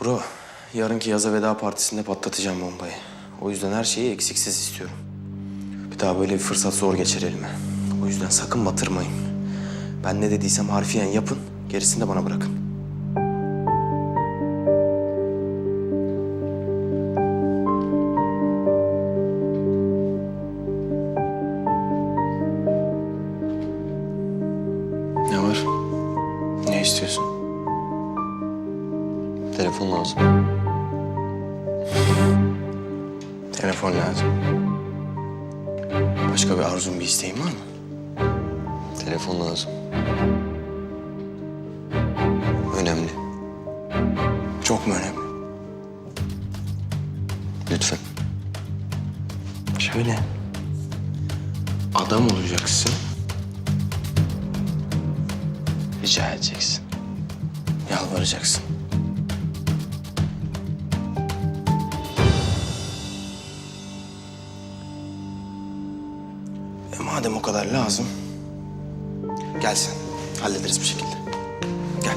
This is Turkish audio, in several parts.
Bro, yarınki yaza veda partisinde patlatacağım bombayı. O yüzden her şeyi eksiksiz istiyorum. Bir daha böyle bir fırsat zor geçer elime. O yüzden sakın batırmayın. Ben ne dediysem harfiyen yapın, gerisini de bana bırakın. Ne var? Ne istiyorsun? Telefon lazım. Telefon lazım. Başka bir arzun, bir isteğin var mı? Telefon lazım. Önemli. Çok mu önemli? Lütfen. Şöyle. Adam olacaksın. Rica edeceksin. Yalvaracaksın. Madem o kadar lazım. Gel sen. Hallederiz bir şekilde. Gel.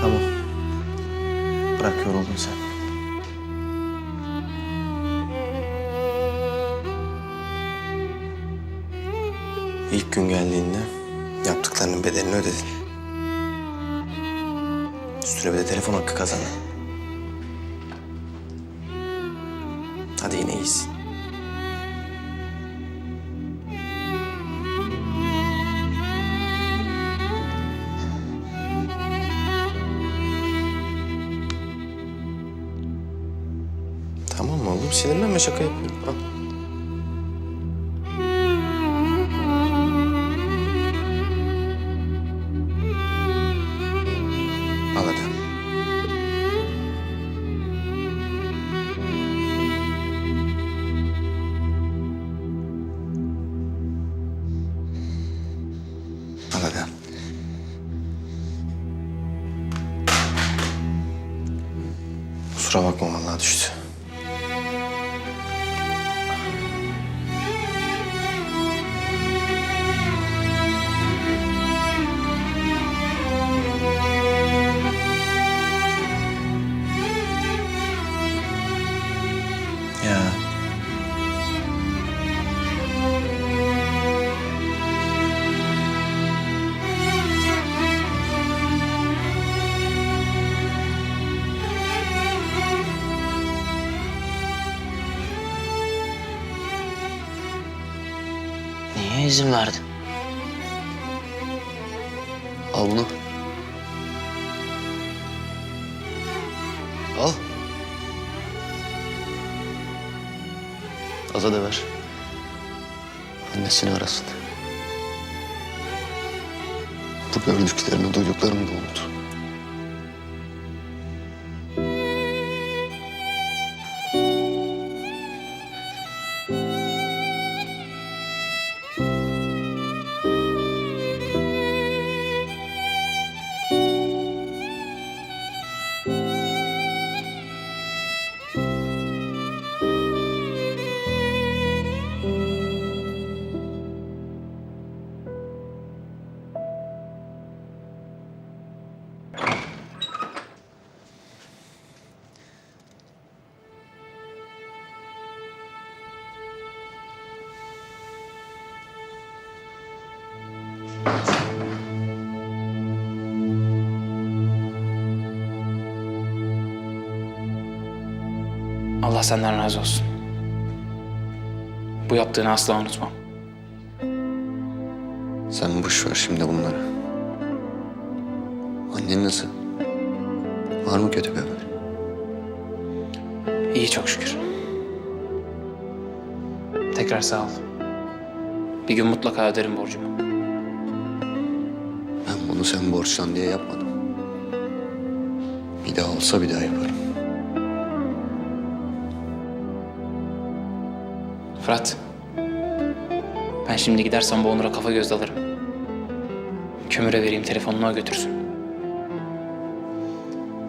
Tamam. Bırak yoruldun sen. Gün geldiğinde yaptıklarının bedelini ödedin. Üstüne bir de telefon hakkı kazandın. Hadi yine iyisin. Tamam oğlum? Sinirlenme şaka yapıyorum. Al Kusura bakma vallahi düştü. İzin verdin? Al bunu. Al. Aza da ver. Annesini arasın. Bu gördüklerini, duyduklarını da unut. Allah senden razı olsun. Bu yaptığını asla unutmam. Sen boş ver şimdi bunları. Annen nasıl? Var mı kötü bir haber? İyi çok şükür. Tekrar sağ ol. Bir gün mutlaka öderim borcumu. Bunu sen borçlan diye yapmadım. Bir daha olsa bir daha yaparım. Fırat. Ben şimdi gidersem bu Onur'a kafa göz alırım. Kömüre vereyim telefonunu o götürsün.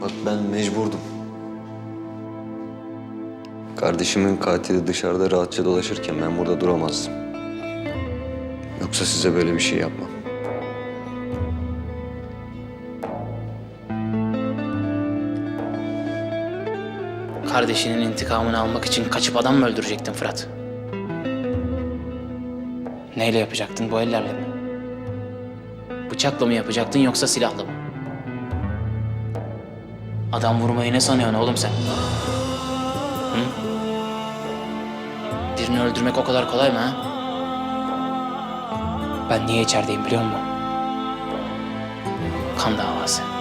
Bak ben mecburdum. Kardeşimin katili dışarıda rahatça dolaşırken ben burada duramazdım. Yoksa size böyle bir şey yapmam. Kardeşinin intikamını almak için kaçıp adam mı öldürecektin Fırat? Neyle yapacaktın bu ellerle mi? Bıçakla mı yapacaktın yoksa silahla mı? Adam vurmayı ne sanıyorsun oğlum sen? Hı? Birini öldürmek o kadar kolay mı ha? Ben niye içerideyim biliyor musun? Kan davası.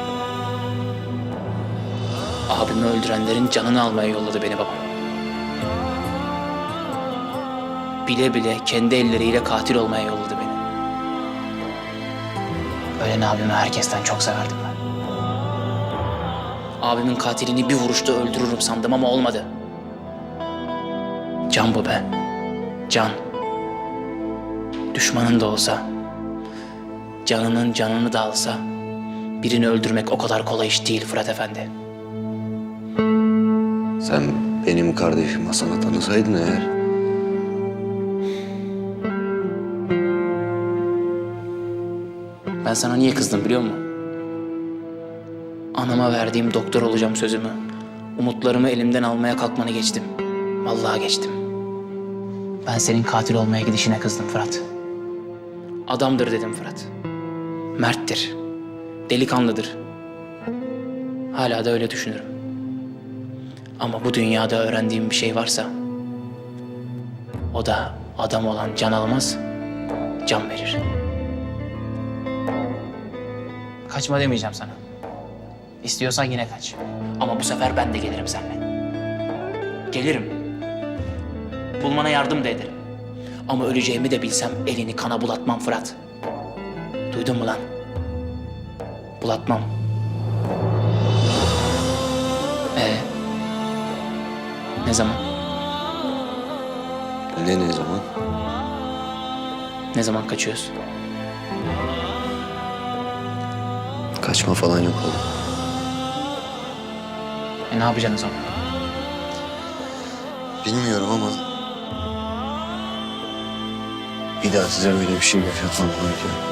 Abimi öldürenlerin canını almaya yolladı beni babam. Bile bile kendi elleriyle katil olmaya yolladı beni. Ölen abimi herkesten çok severdim ben. Abimin katilini bir vuruşta öldürürüm sandım ama olmadı. Can bu be. Can. Düşmanın da olsa, canının canını da alsa, birini öldürmek o kadar kolay iş değil Fırat Efendi. Sen benim kardeşim Hasan'ı tanısaydın eğer... Ben sana niye kızdım biliyor musun? Anama verdiğim doktor olacağım sözümü. Umutlarımı elimden almaya kalkmanı geçtim. Vallahi geçtim. Ben senin katil olmaya gidişine kızdım Fırat. Adamdır dedim Fırat. Merttir. Delikanlıdır. Hala da öyle düşünürüm. Ama bu dünyada öğrendiğim bir şey varsa... ...o da adam olan can almaz, can verir. Kaçma demeyeceğim sana. İstiyorsan yine kaç. Ama bu sefer ben de gelirim seninle. Gelirim. Bulmana yardım da ederim. Ama öleceğimi de bilsem elini kana bulatmam Fırat. Duydun mu lan? Bulatmam. Ee? Ne zaman? Ne ne zaman? Ne zaman kaçıyoruz? Kaçma falan yok oğlum. E ne yapacaksın o zaman? Bilmiyorum ama... Bir daha size böyle bir şey yaşatmam gerekiyor.